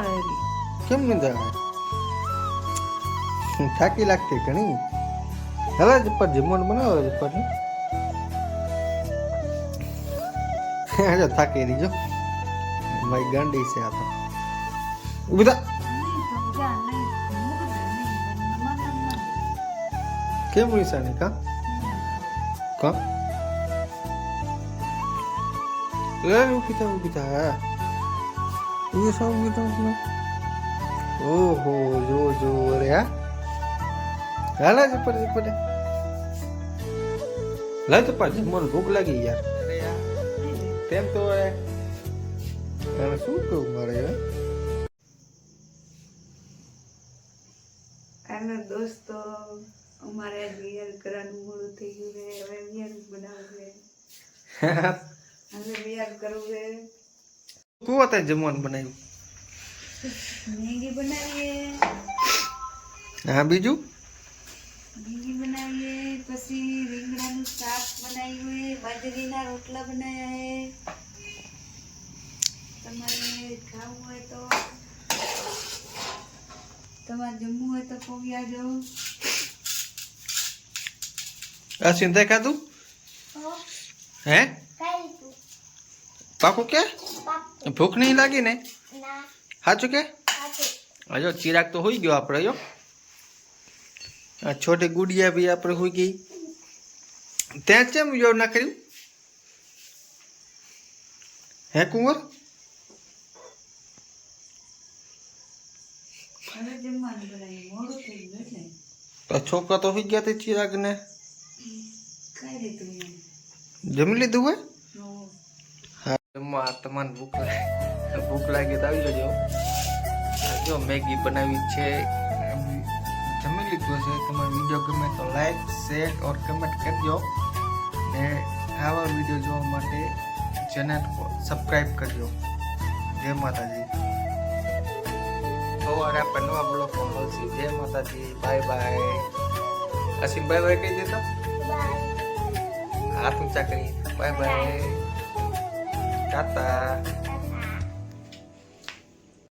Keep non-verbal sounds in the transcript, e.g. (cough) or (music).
આવે એની કેમ નહીં આવે થાકી લાગતી ઘણી હવે જ પર જમવાનું બનાવો જ પર જો થાકી રહી જો મારી ગાંડી છે આ તો ઊભી થા સમજા નહીં મૂક દે નહીં મન મન કેમ નિશાની કા કા લે ઊભી થા ઊભી થા હા સૌ થા. ઓહો જો જો અરે હા. હાલા જ પડે પડે લે તો પા મને ભૂખ લાગી યાર. તેમ તો હવે શું કહું મારે હવે અને દોસ્તો અમારે વિયર કરવાનું મોડું થઈ ગયું છે. હવે વિયર બનાવવું છે. (laughs) હવે વિયર કરવું છે. કુવા જમવાનું બનાવ્યું. મેગી બનાવીએ. હા બીજું? મેગી બનાવીએ પછી રીંગણાનું શાક બનાવ્યું બાજરીના રોટલા બનાવ્યા. છે તમારે ખાવું હોય તો. તમારે જમવું હોય તો પોગી આવજો આ સિંધા ખાધું? હે? પાકું કે ભૂખ નહીં લાગી ને સાચું કે હજો ચિરાગ તો હોઈ ગયો આપણે યો આ છોટી ગુડિયા બી આપણે હોઈ ગઈ ત્યાં કેમ યો ના કર્યું હે કુંવર હવે જમવાનું બનાવીએ મોડું થઈ ગયું એટલે તો છોકરા તો હોઈ ગયા તે ચિરાગ ને કઈ રીતે જમી લીધું હોય હું હા જમવા ભૂખ લાગે ભૂખ લાગી તો આવી જજો. જો મેગી બનાવી છે. જમી લીધું છે તમારો વીડિયો ગમે તો લાઈક શેર ઓર કમેન્ટ કરજો. ને આવા વીડિયો જોવા માટે ચેનલ સબસ્ક્રાઈબ કરજો. જય માતાજી. સવારે આપણે નવા બ્લોગમાં મળશું. જય Mataji. Bye bye. Asim bye bye કહી દેતો. હાથ ઊંચા કરી. Bye bye. Tata!